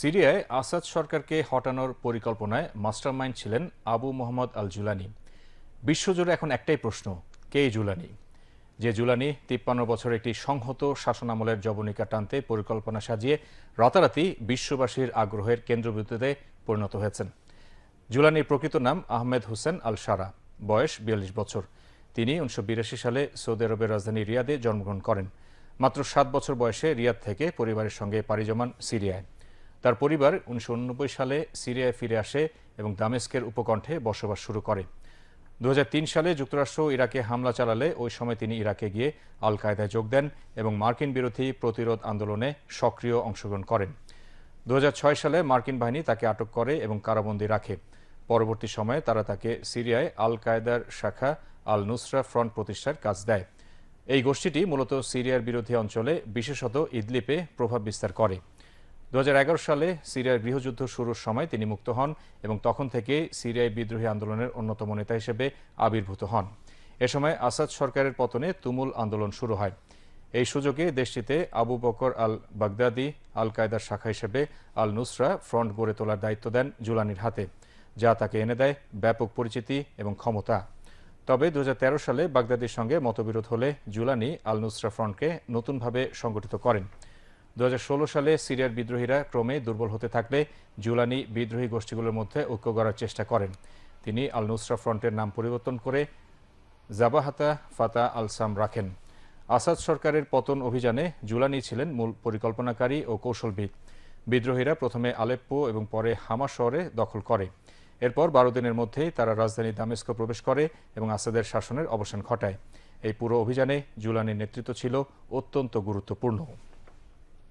সিরিয়ায় আসাদ সরকারকে হটানোর পরিকল্পনায় মাস্টারমাইন্ড ছিলেন আবু মোহাম্মদ আল জুলানি বিশ্বজুড়ে এখন একটাই প্রশ্ন, কে জুলানি? যে জুলানি তিপ্পান্ন বছর একটি সংহত শাসনামলের জবনিকা টানতে পরিকল্পনা সাজিয়ে রাতারাতি বিশ্ববাসীর আগ্রহের কেন্দ্রবিন্দুতে পরিণত হয়েছেন। জুলানির প্রকৃত নাম আহমেদ হোসেন আল সারা বয়স বিয়াল্লিশ বছর। তিনি উনিশশো বিরাশি সালে সৌদি আরবের রাজধানী রিয়াদে জন্মগ্রহণ করেন। মাত্র সাত বছর বয়সে রিয়াদ থেকে পরিবারের সঙ্গে পাড়ি জমান সিরিয়ায়। তার পরিবার উনিশশো সালে সিরিয়ায় ফিরে আসে এবং দামেস্কের উপকণ্ঠে বসবাস শুরু করে। দু হাজার তিন সালে যুক্তরাষ্ট্র ইরাকে হামলা চালালে ওই সময় তিনি ইরাকে গিয়ে আল কায়দায় যোগ দেন এবং মার্কিন বিরোধী প্রতিরোধ আন্দোলনে সক্রিয় অংশগ্রহণ করেন। দু হাজার ছয় সালে মার্কিন বাহিনী তাকে আটক করে এবং কারাবন্দী রাখে। পরবর্তী সময়ে তারা তাকে সিরিয়ায় আল কায়দার শাখা আল নুসরা ফ্রন্ট প্রতিষ্ঠার কাজ দেয়। এই গোষ্ঠীটি মূলত সিরিয়ার বিরোধী অঞ্চলে বিশেষত ইদলিপে প্রভাব বিস্তার করে। দু হাজার এগারো সালে সিরিয়ার গৃহযুদ্ধ শুরুর সময় তিনি মুক্ত হন এবং তখন থেকে সিরিয়ায় বিদ্রোহী আন্দোলনের অন্যতম নেতা হিসেবে আবির্ভূত হন। এ সময় আসাদ সরকারের পতনে তুমুল আন্দোলন শুরু হয়। এই সুযোগে দেশটিতে আবু বকর আল বাগদাদি আল কায়দার শাখা হিসেবে আল নুসরা ফ্রন্ট গড়ে তোলার দায়িত্ব দেন জুলানির হাতে, যা তাকে এনে দেয় ব্যাপক পরিচিতি এবং ক্ষমতা। তবে দু হাজার তেরো সালে বাগদাদির সঙ্গে মতবিরোধ হলে জুলানি আল নুসরা ফ্রন্টকে নতুনভাবে সংগঠিত করেন। দু হাজার ষোলো সালে সিরিয়ার বিদ্রোহীরা ক্রমে দুর্বল হতে থাকলে জুলানি বিদ্রোহী গোষ্ঠীগুলোর মধ্যে ঐক্য গড়ার চেষ্টা করেন। তিনি আল নুসরা ফ্রন্টের নাম পরিবর্তন করে জাবাহাতা ফাতা আল সাম রাখেন। আসাদ সরকারের পতন অভিযানে জুলানি ছিলেন মূল পরিকল্পনাকারী ও কৌশলবিদ। বিদ্রোহীরা প্রথমে আলেপ্পো এবং পরে হামা শহরে দখল করে। এরপর বারো দিনের মধ্যেই তারা রাজধানী দামেস্ক প্রবেশ করে এবং আসাদের শাসনের অবসান ঘটায়। এই পুরো অভিযানে জুলানির নেতৃত্ব ছিল অত্যন্ত গুরুত্বপূর্ণ।